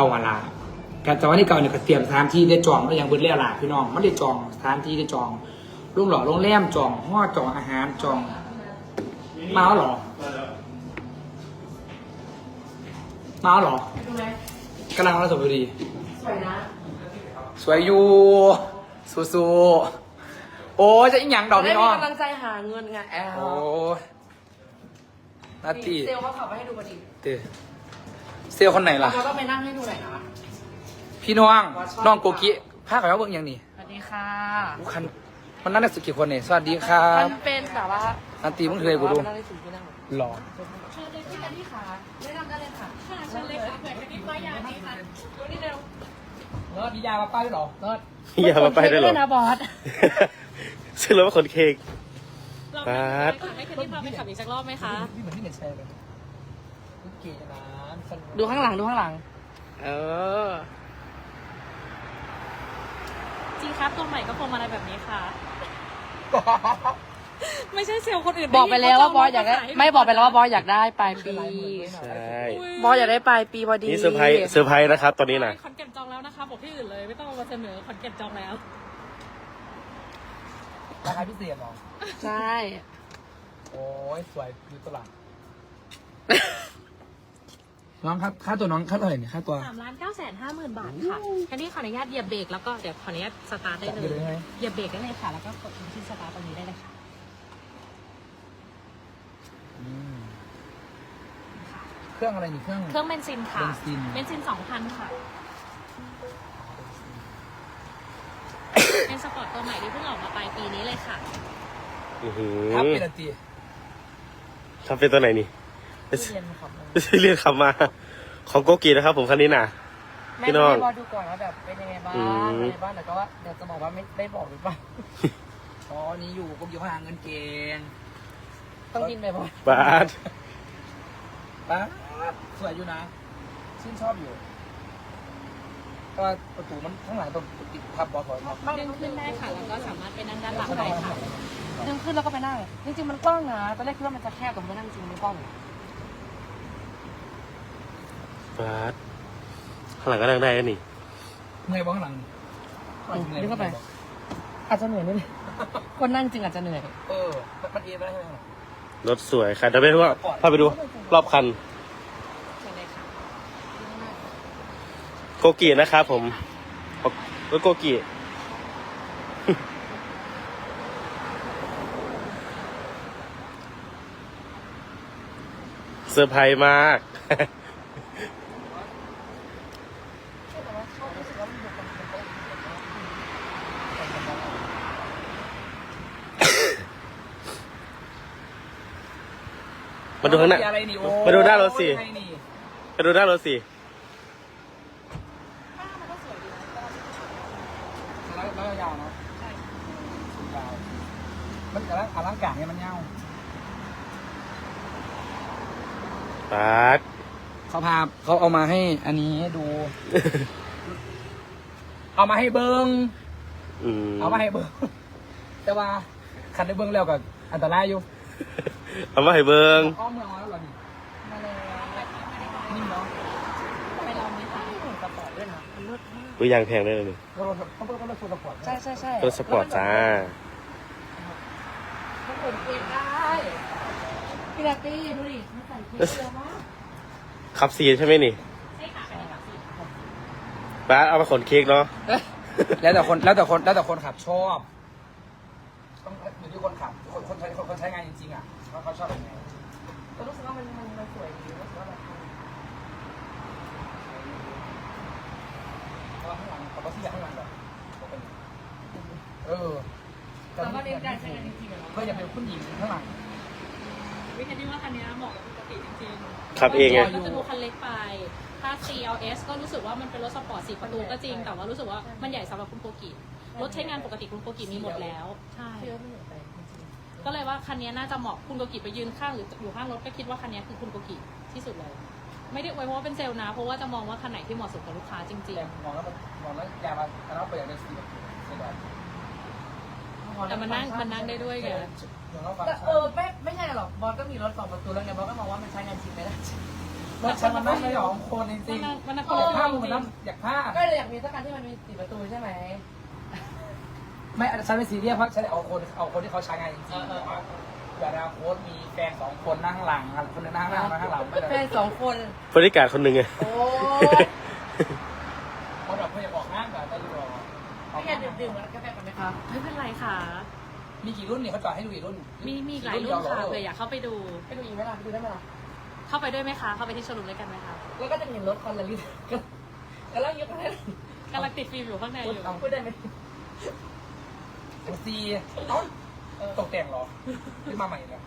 เก่าอะล่ะการแต่ว่านี่เก่าเนี่ยก็เตรียมสถานที่ได้จองแล้วยังเบิดแล้วล่ะพี่น้องไม่ได้จองสถานที่ได้จองโรงหล่อโรงแรมจองห้อจองอาหารจองมาแล้วเหรอมาแล้วเหรอดูไหมกำลังรับสมบูดีสวยนะสวยอยู่สู้ๆโอ้ยจะอีหยังดอกได้พี่มีน้องกำลังใจหาเงินไงแอลโอ้ยนาตีเซลลเขาขับมาให้ดูพอดีเต เซลลคนไหนล่ะ เราก็ไปนั่งให้ดูหน่อยนะ พี่น้องน้องโกกิพาเขามาเบิ่งอย่างนี้สวัสดีค่ะอู้คันมันนั่งได้สุดกี่คนเนี่ยสวัสดีครับมันเป็นแบบว่านาตีมึงเคยกูดูนั่งได้ถึงที่นั่งหล่อเชิญเลยพี่กันที่ขาแนะนำได้เลยค่ะค่ะเชิญเลยค่ะเผื่อจะมีป้ายยาดีค่ะดูนี่เร็วเลิศมียามาป้าด้วยเหรอเลิศอย่ามาไปได้หรอ นะบอสซึ่งเราเป็นคนเค้ก เราปาดให้คนที่พาไปขับอีกสักรอบไหมคะ พี่เหมือนที่เน็ตแชร์เลยลูกเก๋นะสนุก ดูข้างหลังดูข้างหลัง เออ จริงครับตัวใหม่ก็พวงมาลัยแบบนี้ค่ะ ไม่ใช่เซลล์คนอื่นบอกไปแล้วว่าบอสอยากได้ ไม่บอกไปแล้วว่าบอสอยากได้ปลายปีใช่บอสอยากได้ปลายปีพอดีนี่เซอร์ไพรส์เซอร์ไพรส์นะครับ ตอนนี้นะขอนแก่นจองแล้วนะคะบอกที่อื่นเลย ไม่ต้องเอามาเสนอขอนแก่นจองแล้วราคาพิเศษเหรอ ใช่ โอ้ยสวยอยู่ตลาด น้องครับค่าตัวน้องค่าเท่าไหร่เนี่ยค่าตัวสามล้านเก้าแสนห้าหมื่นบาทค่ะแค่นี้ขออนุญาตเหยียบเบรกแล้วก็เดี๋ยวขออนุญาตสตาร์ทได้เลจับไปเลยยไหมเหยียบเบรกได้เลยค่ะ แล้วก็กดที่สตาร์ทตรงนี้ได้เลยค่ะอืมเครื่องอะไรนี่เครื่องเครื่องเบนซินค่ะเบนซินเบนซินสองพันค่ะ เป็นสปอร์ตตัวใหม่ที่เพิ่งออกมาปลายปีนี้เลยค่ะอื้อหือครับเป็นอาตีครับเป็นตัวไหนนี่ เรียนครับเรียกคำมา ของโกกีนะครับ ผมคันนี้นะแม่พี่น้องให้บอสดูก่อนว่าแบบเป็นยังไงบ้างอืมอะไรบ้างแต่ก็ว่าเดี๋ยวจะบอกว่าไม่ได้บอกหรือเปล่าอ๋อนี่อยู่ผมอยู่ข้างหลังเงินเก่งต้องกินไปบอสบาสป๊าบสวยอยู่นะชื่นชอบอยู่แต่ว่าประตูมันข้างหลังต้องติดทับบอสก่อนเนาะดึงขึ้นได้ค่ะ แล้วก็สามารถไปนั่งด้านหลังได้ค่ะดึงขึ้นแล้วก็ไปนั่งจริงๆมันกว้างนะตอนแรกคิดว่ามันจะแคบแต่มันนั่งจริงมันกว้าง บาสข้างหลังก็นั่งได้แล้วนี่ เมื่อยบ้ข้างหลังดึงเข้าไป อาจจะเหนื่อยนิดนึงคนนั่งจริงอาจจะเหนื่อย เออมันเอ็นไปได้ใช่ไหมรถสวยค่ะเดี๋ยวไปดูว่าพาไปดู รอบคันเชิญเลยค่ะโกกีนะครับผมรถโกกีเซอร์ไพรส์มาก มาดูข้างหน้า อะไรนี่โอ้มาดูหน้ารถสิไงนี่ไปดูหน้ารถสิแล้วแล้วยาวเนาะใช่ยาวมันกระอลังการเนี่ยมันยาวปาด เขาพาเขาเอามาให้อันนี้ดู เอามาให้เบิ้งอืมเอามาให้เบิ้งแต่ว่าคันได้เบิ้งแล้วกับอันตรายอยู่ เอามาให้เบิงอ้อมเมืองมาแล้วเหรอนี่มาเลยนี่เนาะไปลองไหมคะหุ่นสปอร์ตด้วยนะมันเลิศมากอุ้ยยางแพงได้เลยนี่รถต้องต้องต้องรถสปอร์ตใช่ใช่ใช่รถสปอร์ตจ้ามันขนเองได้พี่ลาตี้ดูดิมันใส่เค้กเยอะมากขับซีใช่ไหมนี่ใช่ค่ะอันนี้ค่ะสี่ปาดเอามาขนเค้กเนาะแล้วแต่คนแล้วแต่คนแล้วแต่คนขับชอบต้องอยู่ที่คนขับคนคนใช้คนคนใช้งานจริงๆอะ ว่าเขาชอบแบบไหนแต่รู้สึกว่ามันมันมันสวยดีรู้สึกว่าแบบมันเพราะว่าข้างหลังเขาก็ที่อยากข้างหลังแบบเออแต่ว่าเรียนการใช้งานจริงๆอะเนาะเพื่อจะเป็นคุณหญิงข้างหลังวิธีที่ว่าคันนี้เหมาะกับปกติจริงๆขับเองไง ก็จะดูคันเล็กไปถ้า CLS ก็รู้สึกว่ามันเป็นรถสปอร์ตสี่ประตูก็จริง แต่ว่ารู้สึกว่ามันใหญ่สำหรับคุณโกกิรถใช้งานปกติคุณโกกิมีหมดแล้ว ใช่เชื่อไม่เหมือนไปจริง ก็เลยว่าคันนี้น่าจะเหมาะคุณโกกิไปยืนข้างหรืออยู่ข้างรถก็คิดว่าคันนี้คือคุณโกกิที่สุดเลย ไม่ได้อวยเพราะว่าเป็นเซลล์นะ เพราะว่าจะมองว่าคันไหนที่เหมาะสมกับลูกค้าจริงแต่มองแล้วมันมองแล้วอยากมาแต่เราเปิดเป็นสีแบบสีแบบๆๆแต่มันนั่งมันนั่งได้ด้วยไง เดี๋ยวเราฟังแต่เออไม่ไม่ใช่หรอกบอสก็มีรถสองประตูแล้วไงบอสก็มองว่ามันใช้งานจริงไม่ได้รถฉันมันนั่งไม่สองคนจริงมันนั่งๆคนละอยากผ้าจมึงริงนั่งอยากผ้าก็เลยอยากมีสักการที่มันมีสี่ประตูใช่ไหม ไม่ฉันไม่ซีเรียสเพราะฉันเอาคนเอาคนที่เขาใช้งานจริงๆแบบอนาโค้ดมีแฟนสองคนนั่งหลังคนหนึงนั่งหน้าคนหนึงนั่งหลังไม่แฟได้นสองคน บริการคนหนึ่งไง โอ้คนแบบเพื่อนจะบอกห้ามแบบได้ดูรอพี่แกดื่มดื่มกันกาแฟกันไหมคะไม่เป็นไรค่ะ มีกี่รุ่นเนี่ยเขาจอดให้ดูกี่รุ่นมีมีอีกหลายรุ่นค่ะเผื่ออยากเข้าไปดู ไปดูอีกไหมล่ะไปดูได้ไหมล่ะเข้าไปด้วยไหมคะ เข้าไปที่โชว์รูมด้วยกันไหมคะแล้วก็จะเห็นรถคอนละลิตก็กำลังยกให้กำลังติดฟิล์มอยู่ข้างในอยู่พูดได้ไหม ซีเอ้าตกแต่งเหรอขึ้นมาใหม่เหรอ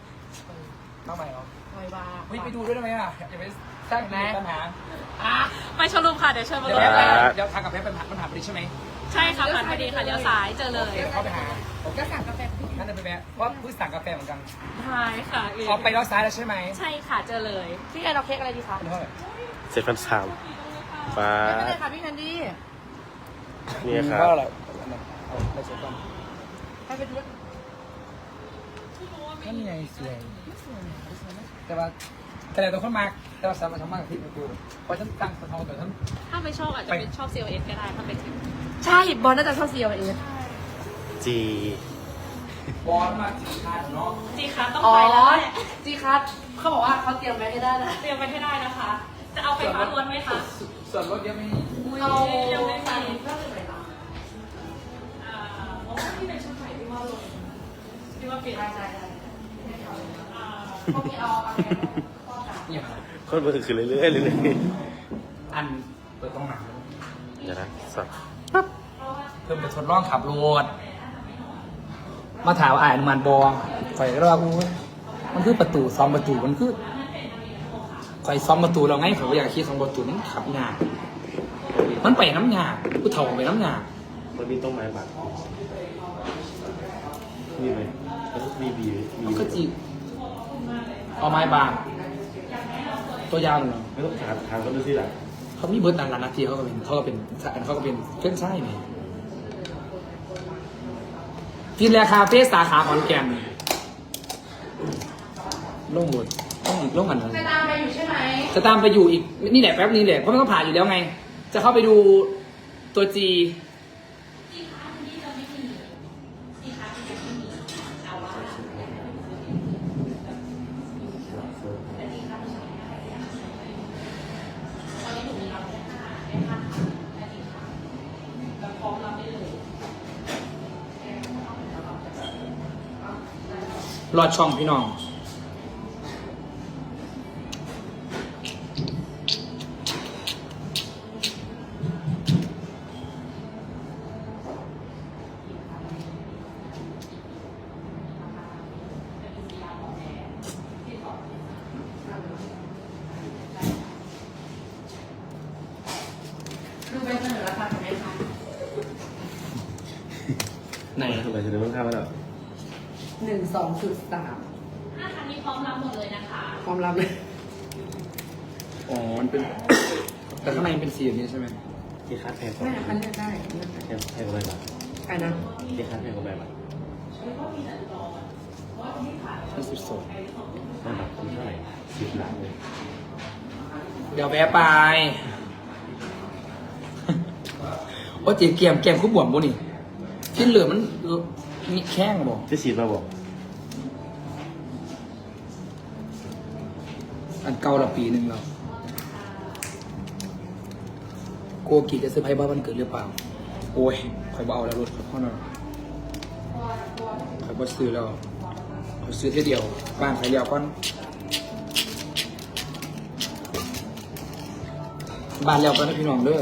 มาใหม่เหรอคอยว่าเฮ้ยไปดูด้วยได้ไหมอะอย่าไปสร้างปัญหาอะไปโชว์รูมค่ะ เดี๋ยวเชิญมาเดี๋ยวเลแพ้ยไปเดี๋ยวทางกับแพ้เป็นผ่านปัญหาพอดีใช่ไหมใช่ค่ะผ่านพอดีค่ะเลี้ยวซ้ายเจอเลยเดี๋ยวเข้าไปหาก็สั่งกาแฟพี่นั่นจะไปแพ้เพราะเพิ่งสั่งกาแฟเหมือนกันใช่ค่ะออกไปแล้วซ้ายแล้วใช่ไหมใช่ค่ะเจอเลยพี่แอนเอาเค้กอะไรดีคะเป็นเท่าไหร่เจ็ดพันสามบาไม่ทได้ค่ะพี่แคนดี้นี่ครัเท่าบไหร่เอาไปเสร็จก่อน ไปไปดูนั่นไงสวยแต่ว่าแต่ละตัวคนมากแต่ว่าสามารถทำมากที่กูเพราะฉันตั้งคนทองแต่ฉัน ถ้าไม่ชอบอาจจะเป็นชอบ COS ก็ได้ถ้าเป็นใช่บอลน่าจะชอบซีเอเอสจี บอลมาสินค้าเนาะจีคะต้องอ๋อไปแล้วแหละจีคัทเขาบอกว่าเขาเตรียมไว้ให้ได้นะเตรียมไปให้ได้นะคะ จะเอาไฟฟ้าล้วนไหมคะส่วนรถเยอะไม่มี เอายังไม่ใส่มีเครื่องดื่มไหนคะอ่าโอ้ที่เป็นชุดใหม่ที่ว่า ลงที่ว่าเปลี่ยนใช่ใช่ใช่อ่าเขามีเอาเอาแกข้อกับเนี่ยคนมือคือเรื่อยๆเรื่อยอันเปิดต้องหนังๆเดี๋ยวนะสักเพิ่มไปทดลองขับรถมาถามว่าอ่านอนุมันบอข่อยก็ว่าอู้มันคือประตูสองประตูมันคือข่อยสองประตูเราไงข่อยก็อยากขี่สองประตูมันขับยากมันไปน้ำยากผู้เฒ่าไปน้ำยาก มันมีต้นไม้บัตรมีไหมแล้วมีบีมีมันก็จีเอาไม้บาง ตัวยาวเลยเหรอไม่ต้องถามถามเขาดูสิล่ะเขามีเบิร์ดต่างๆนาทีเขาก็เป็นเขาก็เป็นเขาก็เป็นเครื่องใช้ไหมฟินแลคาเฟ่สาขาขอนแก่นลงหมดต้องลงกันเลยจะตามไปอยู่ใช่ไหมจะตามไปอยู่อีกนี่แหละแป๊บนึงแหละเพราะมันต้องผ่านอยู่แล้วไง จะเข้าไปดูตัวจี รอดช่องพี่น้อง หนึ่งสองจุดสามห้าคันนี้พร้อมรับหมดเลยนะคะความลับเลยอ๋อ มันเป็น แต่ข้างในมันเป็นสีแบบนี้ใช่ไหมที่ค่าแพงกว่าแม่คันเลือกได้เลือกได้แพงแพงกว่าอะไรบ้างใครนะที่ค่าแพงกว่าแบบอะชั้นสิบสองนั่นแบบคุณเท่าไหร่สิบล้านเลยเดี๋ยวแวะไป โอ้จีเกียมเกียมคุบบวมบุนี่ที่เหลือมัน มีแข้งบอกจะฉีดมาบอกอันเก่าละปีหนึ่งแล้วโกกิจะเซอร์ไพรส์บ้านวันเกิดหรือเปล่า โอ้ยคอยบเอาแล้วรถคอยพ่อหน่อยคอยบอซื้อแล้วคอยซื้อแค่เดียว บ้านใครเดียวก่อนบ้านแล้วก็นะพี่น้องเด้อ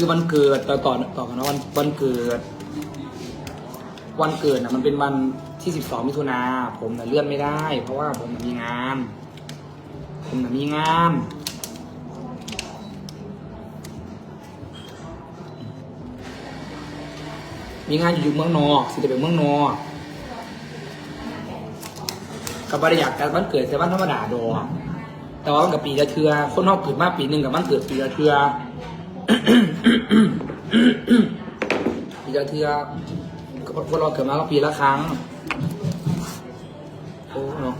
คือวันเกิดต่อต่อต่อกันนะวันวันเกิด วันเกิดนะมันเป็นวันที่สิบสองมิถุนาผมนะเลื่อนไม่ได้ เพราะว่าผมนะมีงาน ผมนะมีงานมีงานอยู่เมืองนอกสิจะไปเมืองนอกกับบริยากการวันเกิดแต่วันธรรมดาดอแต่ว่ากับปีละเทือคนนอกเกิดมาปีหนึ่งกับมันเกิดปีละเทือ พี่ละเทือพวกเราเกิดมาก็ปีละครั้งโอ้เนาะ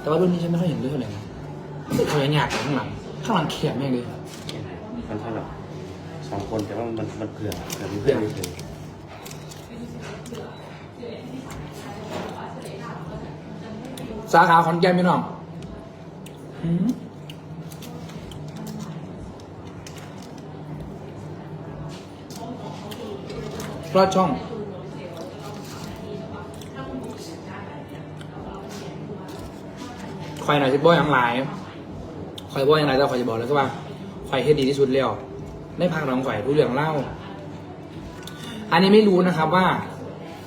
แต่ว่ารุ่นนี้ฉันไม่ค่อยเห็นด้วยเลยนะเขาอย่งหยาข้างหลัง ข้างหลังเขียนแม่งเลยมันเท่าไหร่สองคนแต่ว่ามันมันเผื่อแต่มีเพื่อนไม่เคยสาขาขอนแก่นพี่น้อง หืมรอดช่อง คอยหน่อยจะบ่อยอย่างไรคอยบ่อยอย่างไรแต่คอยจะบอกเลยก็ว่าคอยเฮ็ดดีที่สุดแล้วในพักน้องข่อยรู้เรื่องเล่า อันนี้ไม่รู้นะครับว่า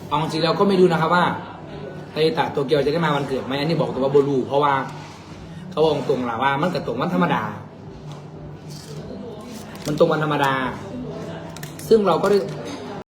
เอาจริงแล้วก็ไม่รู้นะครับว่าไอตะโตเกียวจะได้มาวันเกิดไหมอันนี้บอกตัวว่าบรูเพราะว่า เขาบอกตรงล่ะว่า มันกับตรงวันธรรมดา มันตรงวันธรรมดา ซึ่งเราก็ได้